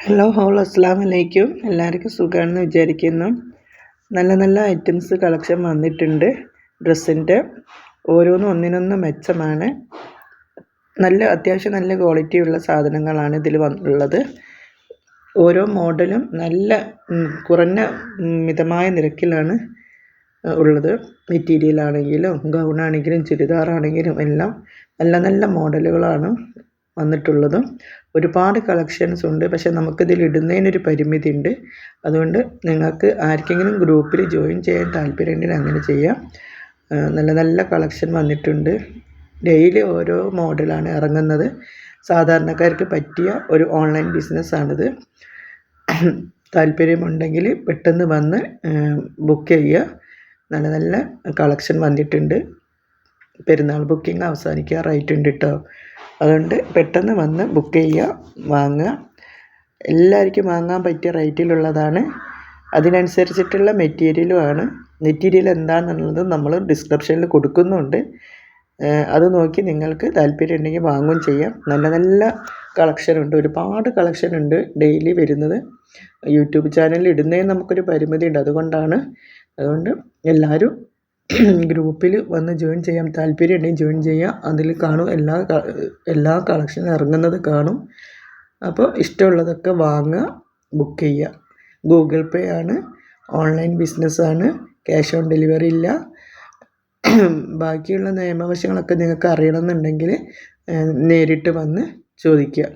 Hello whole അസ്സാം വലൈക്കും എല്ലാവർക്കും സുഖമാണെന്ന് വിചാരിക്കുന്നു. നല്ല നല്ല ഐറ്റംസ് കളക്ഷൻ വന്നിട്ടുണ്ട്. ഡ്രസ്സിന്റെ ഓരോന്നും ഒന്നിനൊന്ന് മെച്ചമാണ്. നല്ല അത്യാവശ്യം നല്ല ക്വാളിറ്റിയുള്ള സാധനങ്ങളാണ് ഇതിൽ വന്നുള്ളത് ഓരോ മോഡലും നല്ല കുറഞ്ഞ മിതമായ നിരക്കിലാണ് ഉള്ളത്. മെറ്റീരിയൽ ആണെങ്കിലും ഗൗണാണെങ്കിലും ചുരിദാറാണെങ്കിലും എല്ലാം നല്ല നല്ല മോഡലുകളാണ് വന്നിട്ടുള്ളതും ഒരുപാട് കളക്ഷൻസ് ഉണ്ട്. പക്ഷേ നമുക്കിതിൽ ഇടുന്നതിനൊരു പരിമിതി ഉണ്ട് അതുകൊണ്ട് നിങ്ങൾക്ക് ആർക്കെങ്കിലും ഗ്രൂപ്പിൽ ജോയിൻ ചെയ്യാൻ താല്പര്യമുണ്ടെങ്കിൽ അങ്ങനെ ചെയ്യാം. നല്ല നല്ല കളക്ഷൻ വന്നിട്ടുണ്ട്. ഡെയിലി ഓരോ മോഡലാണ് ഇറങ്ങുന്നത്. സാധാരണക്കാർക്ക് പറ്റിയ ഒരു ഓൺലൈൻ ബിസിനസ്സാണിത് താല്പര്യമുണ്ടെങ്കിൽ പെട്ടെന്ന് വന്ന് ബുക്ക് ചെയ്യുക. നല്ല നല്ല കളക്ഷൻ വന്നിട്ടുണ്ട്. പെരുന്നാൾ ബുക്കിംഗ് അവസാനിക്കാറായിട്ടുണ്ട് കേട്ടോ അതുകൊണ്ട് പെട്ടെന്ന് വന്ന് ബുക്ക് ചെയ്യുക വാങ്ങുക. എല്ലാവർക്കും വാങ്ങാൻ പറ്റിയ റേറ്റിലുള്ളതാണ് അതിനനുസരിച്ചിട്ടുള്ള മെറ്റീരിയലുമാണ് മെറ്റീരിയൽ എന്താണെന്നുള്ളത് നമ്മൾ ഡിസ്ക്രിപ്ഷനിൽ കൊടുക്കുന്നുണ്ട്. അത് നോക്കി നിങ്ങൾക്ക് താല്പര്യം ഉണ്ടെങ്കിൽ വാങ്ങുകയും ചെയ്യാം. നല്ല നല്ല കളക്ഷൻ ഉണ്ട്. ഒരുപാട് കളക്ഷൻ ഉണ്ട് ഡെയിലി വരുന്നത്. യൂട്യൂബ് ചാനലിൽ ഇടുന്നതിന് നമുക്കൊരു പരിമിതി ഉണ്ട് അതുകൊണ്ടാണ്. അതുകൊണ്ട് എല്ലാവരും ഗ്രൂപ്പിൽ വന്ന് ജോയിൻ ചെയ്യാൻ താല്പര്യം ഉണ്ടെങ്കിൽ ജോയിൻ ചെയ്യുക. അതിൽ കാണും എല്ലാ എല്ലാ കളക്ഷനും ഇറങ്ങുന്നത് കാണും. അപ്പോൾ ഇഷ്ടമുള്ളതൊക്കെ വാങ്ങുക ബുക്ക് ചെയ്യുക. ഗൂഗിൾ പേ ആണ് ഓൺലൈൻ ബിസിനസ്സാണ് ക്യാഷ് ഓൺ ഡെലിവറി ഇല്ല. ബാക്കിയുള്ള നിയമവശങ്ങളൊക്കെ നിങ്ങൾക്ക് അറിയണമെന്നുണ്ടെങ്കിൽ നേരിട്ട് വന്ന് ചോദിക്കുക.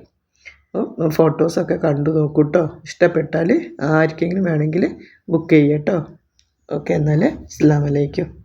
അപ്പോൾ ഫോട്ടോസൊക്കെ കണ്ടു നോക്കൂ കേട്ടോ ഇഷ്ടപ്പെട്ടാൽ ആർക്കെങ്കിലും വേണമെങ്കിൽ ബുക്ക് ചെയ്യാം കേട്ടോ ഓക്കെ എന്നാൽ അസ്സാം